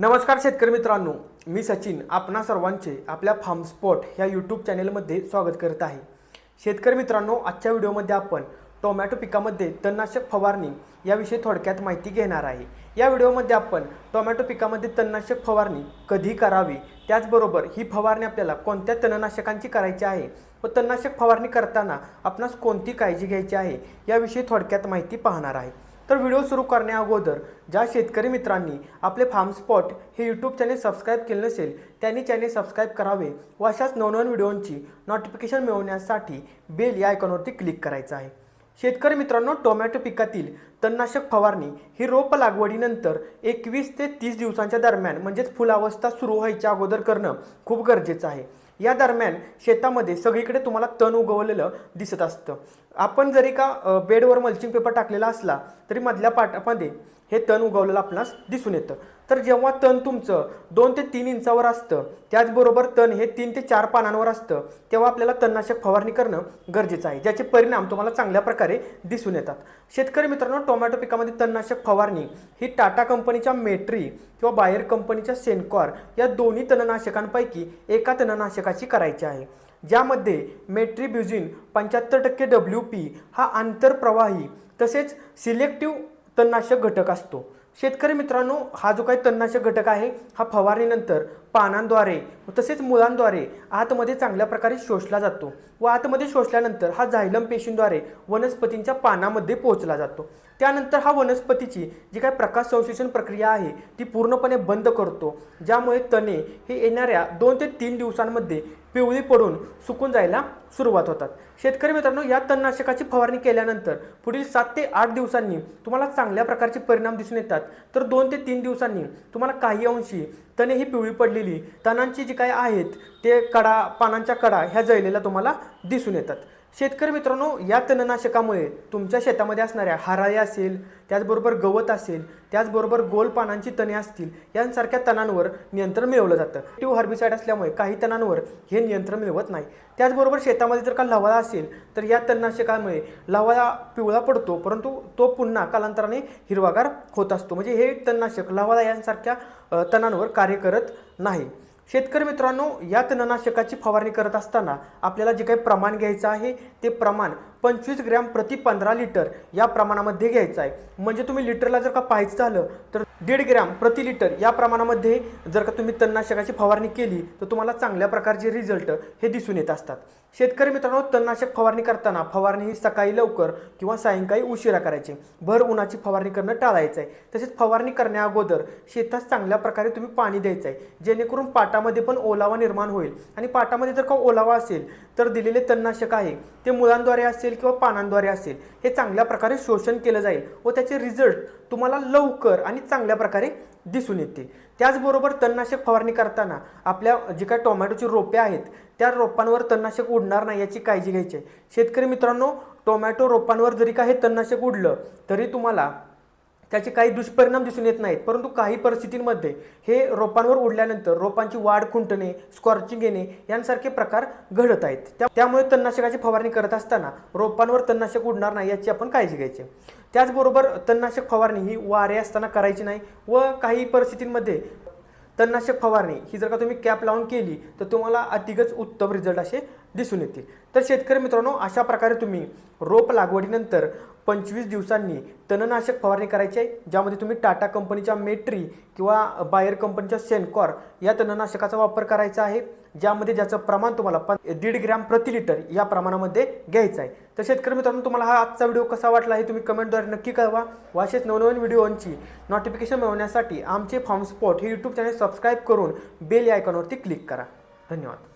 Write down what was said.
नमस्कार शेतकरी मित्रांनो मी सचिन आपणा सर्वांचे आपल्या फार्मस्पॉट ह्या यूट्यूब चॅनेलमध्ये स्वागत करत आहे. शेतकरी मित्रांनो आजच्या व्हिडिओमध्ये आपण टोमॅटो पिकामध्ये तणनाशक फवारणी याविषयी थोडक्यात माहिती घेणार आहे. या व्हिडिओमध्ये आपण टोमॅटो पिकामध्ये तणनाशक फवारणी कधी करावी त्याचबरोबर ही फवारणी आपल्याला कोणत्या तणनाशकांची करायची आहे व तणनाशक फवारणी करताना आपणास कोणती काळजी घ्यायची आहे याविषयी थोडक्यात माहिती पाहणार आहे. तर व्हिडिओ सुरू करण्या अगोदर ज्या शेतकरी मित्रांनी आपले फार्म स्पॉट हे यूट्यूब चॅनेल सबस्क्राईब केले नसेल त्यांनी चॅनेल सबस्क्राईब करावे व अशाच नवनवीन व्हिडिओंची नोटिफिकेशन मिळवण्यासाठी बेल या आयकॉनवरती क्लिक करायचं आहे. शेतकरी मित्रांनो टोमॅटो पिकातील तणनाशक फवारणी ही रोप लागवडीनंतर एकवीस ते तीस दिवसांच्या दरम्यान म्हणजेच फुलावस्था सुरू व्हायच्या अगोदर करणं खूप गरजेचं आहे. या दरम्यान शेतामध्ये सगळीकडे तुम्हाला तण उगवलेलं दिसत असतं. आपण जरी का बेडवर मल्चिंग पेपर टाकलेला असला तरी मधल्या पाटामध्ये हे तण उगवलेलं आपणास दिसून येतं. तर जेव्हा तण तुमचं दोन ते तीन इंचावर असतं त्याचबरोबर तण हे तीन ते चार पानांवर असतं तेव्हा आपल्याला तणनाशक फवारणी करणं गरजेचं आहे ज्याचे परिणाम तुम्हाला चांगल्या प्रकारे दिसून येतात. शेतकरी मित्रांनो टोमॅटो पिकामध्ये तणनाशक फवारणी ही टाटा कंपनीच्या मेट्री किंवा बायर कंपनीच्या सेनकॉर या दोन्ही तणनाशकांपैकी एका तणनाशकाची करायची आहे. ज्यामध्ये मेट्रीब्युझिन पंच्याहत्तर टक्के डब्ल्यू पी हा आंतरप्रवाही तसेच सिलेक्टिव्ह तणनाशक घटक असतो. शेतकरी मित्रांनो हा जो काही तणनाशक घटक आहे हा फवारणीनंतर पानांद्वारे तसेच मुळांद्वारे आतमध्ये चांगल्या प्रकारे शोषला जातो व आतमध्ये शोषल्यानंतर हा झायलम पेशींद्वारे वनस्पतींच्या पानामध्ये पोहोचला जातो. त्यानंतर हा वनस्पतीची जी काही प्रकाश संश्लेषण प्रक्रिया आहे ती पूर्णपणे बंद करतो ज्यामुळे तणे हे येणाऱ्या दोन ते तीन दिवसांमध्ये पिवळी पडून सुकून जायला सुरुवात होतात. शेतकरी मित्रांनो या तणनाशकाची फवारणी केल्यानंतर पुढील सात ते आठ दिवसांनी तुम्हाला चांगल्या प्रकारचे परिणाम दिसून येतात. तर दोन ते तीन दिवसांनी तुम्हाला काही अंशी तणे ही पिवळी पडलेली तणांची जी काय आहेत ते कडा पानांच्या कडा ह्या जळलेल्या तुम्हाला दिसून येतात. शेतकरी मित्रांनो या तणनाशकामुळे तुमच्या शेतामध्ये असणाऱ्या हराळी असेल त्याचबरोबर गवत असेल त्याचबरोबर गोल पानांची तणे असतील यांसारख्या तणांवर नियंत्रण मिळवलं जातं. टिव हर्बिसाईड असल्यामुळे काही तणांवर हे नियंत्रण मिळवत नाही. त्याचबरोबर शेतामध्ये जर का लवाळा असेल तर या तणनाशकामुळे लवाळा पिवळा पडतो परंतु तो पुन्हा कालांतराने हिरवागार होत असतो. म्हणजे हे तणनाशक लवाळा यांसारख्या तणांवर कार्य करत नाही. शेतकरी मित्रांनो या तणनाशकाची फवारणी करत असताना आपल्याला जे काही प्रमाण घ्यायचं आहे ते प्रमाण पंचवीस ग्रॅम प्रति पंधरा लिटर या प्रमाणामध्ये घ्यायचं आहे. म्हणजे तुम्ही लिटरला जर का पाहायचं झालं तर दीड ग्रॅम प्रति लिटर या प्रमाणामध्ये जर का तुम्ही तणनाशकाची फवारणी केली तर तुम्हाला चांगल्या प्रकारचे रिझल्ट हे दिसून येत असतात. शेतकरी मित्रांनो तणनाशक फवारणी करताना फवारणी ही सकाळी लवकर किंवा सायंकाळी उशिरा करायची. भर उन्हाची फवारणी करणं टाळायचं आहे तसेच फवारणी करण्या अगोदर शेतात चांगल्या प्रकारे तुम्ही पाणी द्यायचं आहे जेणेकरून पाटामध्ये पण ओलावा निर्माण होईल. आणि पाटामध्ये जर का ओलावा असेल तर दिलेले तणनाशक आहे. ते मुळांद्वारे असेल किंवा पानांद्वारे असेल हे चांगल्या प्रकारे शोषण केलं जाईल व त्याचे रिझल्ट तुम्हाला लवकर आणि चांगल्या प्रकारे दिसून येते त्याचबरोबर तणनाशक फवारणी करताना आपल्या जी काय टोमॅटोची रोपे आहेत त्या रोपांवर तणनाशक उडणार नाही याची काळजी घ्यायची आहे. शेतकरी मित्रांनो टोमॅटो रोपांवर जरी का हे तणनाशक उडलं तरी तुम्हाला त्याचे काही दुष्परिणाम दिसून येत नाहीत. परंतु काही परिस्थितींमध्ये हे रोपांवर उडल्यानंतर रोपांची वाढ खुंटणे स्कॉर्चिंग येणे यांसारखे प्रकार घडत आहेत. त्यामुळे तणनाशकाची फवारणी करत असताना रोपांवर तणनाशक उडणार नाही याची आपण काळजी घ्यायची. त्याचबरोबर तणनाशक फवारणी ही वारे असताना करायची नाही व काही परिस्थितींमध्ये तणनाशक फवारणी ही जर का तुम्ही कॅप लावून केली तर तुम्हाला अधिकच उत्तम रिझल्ट असे दिसून येतील तर शेतकरी मित्रांनो अशा प्रकारे तुम्ही रोप लागवडीनंतर पंचवीस दिवसांनी तणनाशक फवारणी करायची आहे ज्यामध्ये तुम्ही टाटा कंपनीच्या मेट्री किंवा बायर कंपनीच्या सेनकॉर या तणनाशकाचा वापर करायचा आहे ज्यामध्ये ज्याचं प्रमाण तुम्हाला पन दीड ग्रॅम प्रति लिटर या प्रमाणामध्ये घ्यायचं आहे. तर शेतकरी मित्रांनो तुम्हाला हा आजचा व्हिडिओ कसा वाटला हे तुम्ही कमेंटद्वारे नक्की कळवा. व असेच नवनवीन व्हिडिओंची नोटिफिकेशन मिळवण्यासाठी आमचे फॉर्म स्पॉट हे यूट्यूब चॅनल सबस्क्राईब करून बेल या आयकॉनवरती क्लिक करा. धन्यवाद.